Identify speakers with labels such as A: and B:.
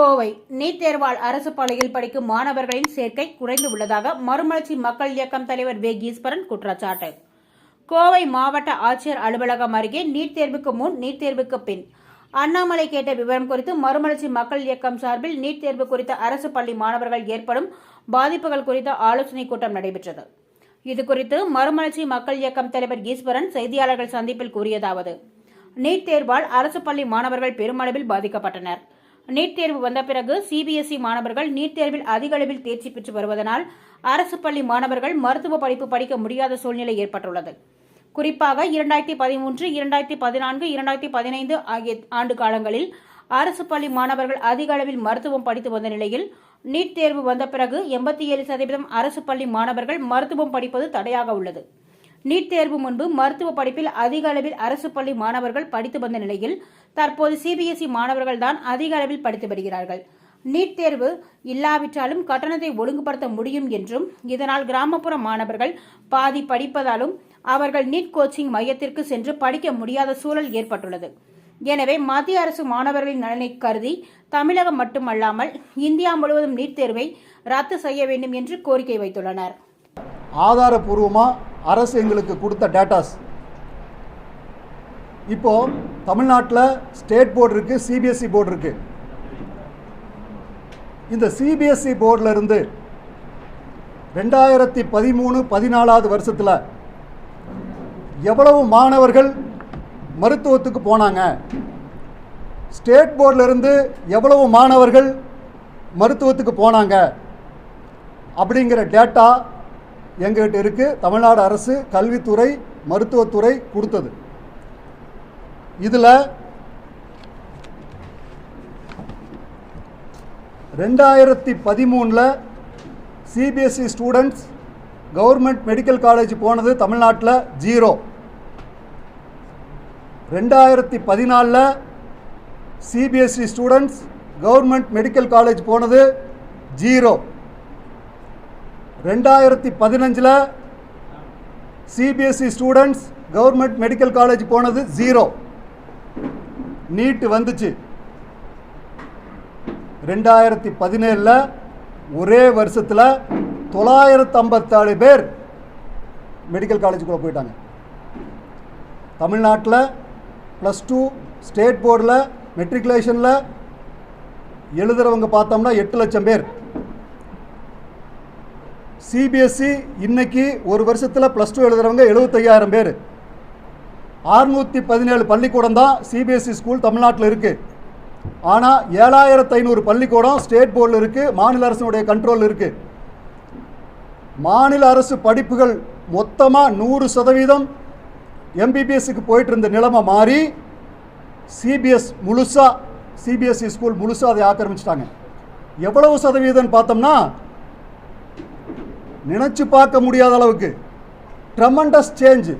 A: Kovai NEET தேர்வால் அரசு பள்ளியில் படிக்கும் மாணவர்களின் சேர்க்கை குறைந்து உள்ளதாக மறுமலர்ச்சி மக்கள் இயக்கம் தலைவர் வே. ஈஸ்வரன் குற்றச்சாட்டு. கோவை மாவட்ட ஆட்சியர் அலுவலகம் அருகே நீட் தேர்வுக்கு முன் நீட் தேர்வுக்கு பின். அண்ணாமலை கேட்ட விவரம் குறித்து மறுமலர்ச்சி மக்கள் இயக்கம் சார்பில் நீட் தேர்வு குறித்த அரசு பள்ளி மாணவர்கள் ஏற்படும் பாதிப்புகள் குறித்த ஆலோசனைக் கூட்டம் நடைபெற்றது. இதுகுறித்து மறுமலர்ச்சி மக்கள் இயக்கம் தலைவர் ஈஸ்வரன் செய்தியாளர்கள் சந்திப்பில் கூறியதாவது நீட் தேர்வால் அரசு பள்ளி மாணவர்கள் பெருமளவில் பாதிக்கப்பட்டனர். நீட் தேர்வு வந்த பிறகு சிபிஎஸ்இ மாணவர்கள் நீட் தேர்வில் அதிக அளவில் தேர்ச்சி பெற்று வருவதனால் அரசு பள்ளி மாணவர்கள் மருத்துவ படிப்பு படிக்க முடியாத சூழ்நிலை ஏற்பட்டுள்ளது. குறிப்பாக இரண்டாயிரத்தி பதிமூன்று இரண்டாயிரத்தி பதினான்கு இரண்டாயிரத்தி பதினைந்து ஆகிய ஆண்டு காலங்களில் அரசு பள்ளி மாணவர்கள் அதிக அளவில் மருத்துவம் படித்து வந்த நிலையில் நீட் தேர்வு வந்த பிறகு எண்பத்தி ஏழு சதவீதம் அரசு பள்ளி மாணவர்கள் மருத்துவம் படிப்பது தடையாக உள்ளது. நீட் தேர்வு முன்பு மருத்துவ படிப்பில் அதிக அளவில் அரசு பள்ளி மாணவர்கள் படித்து வந்த நிலையில் தற்போது சிபிஎஸ்இ மாணவர்கள் தான் அதிக அளவில் படித்து வருகிறார்கள். நீட் தேர்வு இல்லாவிட்டாலும் கட்டணத்தை ஒழுங்குபடுத்த முடியும் என்றும் இதனால் கிராமப்புற மாணவர்கள் பாதி படிப்பதாலும் அவர்கள் நீட் கோச்சிங் மையத்திற்கு சென்று படிக்க முடியாத சூழல் ஏற்பட்டுள்ளது. எனவே மத்திய அரசு மாணவர்களின் நலனை கருதி தமிழகம் மட்டுமல்லாமல் இந்தியா முழுவதும் நீட் தேர்வை ரத்து செய்ய வேண்டும் என்று கோரிக்கை வைத்துள்ளனர்.
B: ஆதாரபூர்வமாக அரசு எங்களுக்கு கொடுத்த டேட்டாஸ் இப்போ தமிழ்நாட்டில் ஸ்டேட் போர்டு இருக்கு சிபிஎஸ்சி போர்டு இருக்கு. இந்த சிபிஎஸ்சி போர்டில் இருந்து ரெண்டாயிரத்தி பதிமூணு பதினாலாவது வருஷத்தில் எவ்வளவு மாணவர்கள் மருத்துவத்துக்கு போனாங்க? ஸ்டேட் போர்டில் இருந்து எவ்வளவு மாணவர்கள் மருத்துவத்துக்கு போனாங்க? அப்படிங்கிற டேட்டா எங்ககிட்ட இருக்குது தமிழ்நாடு அரசு கல்வித்துறை மருத்துவத்துறை கொடுத்தது. இதில் ரெண்டாயிரத்தி பதிமூணில் CBSE students government medical college போனது தமிழ்நாட்டில் ஜீரோ ரெண்டாயிரத்தி பதினாலில் CBSE students government medical college போனது ஜீரோ ரெண்டாயிரத்தி பதினஞ்சில் CBSE students government medical college போனது ஜீரோ நீட்டு வந்துச்சு. ரெண்டாயிரத்தி பதினேழில் ஒரே வருஷத்தில் தொள்ளாயிரத்து ஐம்பத்தாறு பேர் மெடிக்கல் காலேஜுக்குள்ளே போயிட்டாங்க. தமிழ்நாட்டில் ப்ளஸ் டூ ஸ்டேட் போர்டில் மெட்ரிகுலேஷனில் எழுதுகிறவங்க பார்த்தோம்னா எட்டு லட்சம் பேர். சிபிஎஸ்சி இன்னைக்கு ஒரு வருஷத்தில் ப்ளஸ் டூ எழுதுகிறவங்க எழுபத்தையாயிரம் பேர். ஆறுநூற்றி பதினேழு பள்ளிக்கூடம் தான் சிபிஎஸ்சி ஸ்கூல் தமிழ்நாட்டில் இருக்குது ஆனால் ஏழாயிரத்து ஐநூறு பள்ளிக்கூடம் ஸ்டேட் போர்டில் இருக்குது மாநில அரசினுடைய கண்ட்ரோல் இருக்குது மாநில அரசு படிப்புகள் மொத்தமாக நூறு சதவீதம் எம்பிபிஎஸ்க்கு போயிட்டு இருந்த நிலைமை மாறி சிபிஎஸ் முழுசாக சிபிஎஸ்சி ஸ்கூல் முழுசாக அதை ஆக்கிரமிச்சிட்டாங்க. எவ்வளவு சதவீதம்னு பார்த்தோம்னா நினச்சி பார்க்க முடியாத அளவுக்கு ட்ரமண்டஸ் சேஞ்சு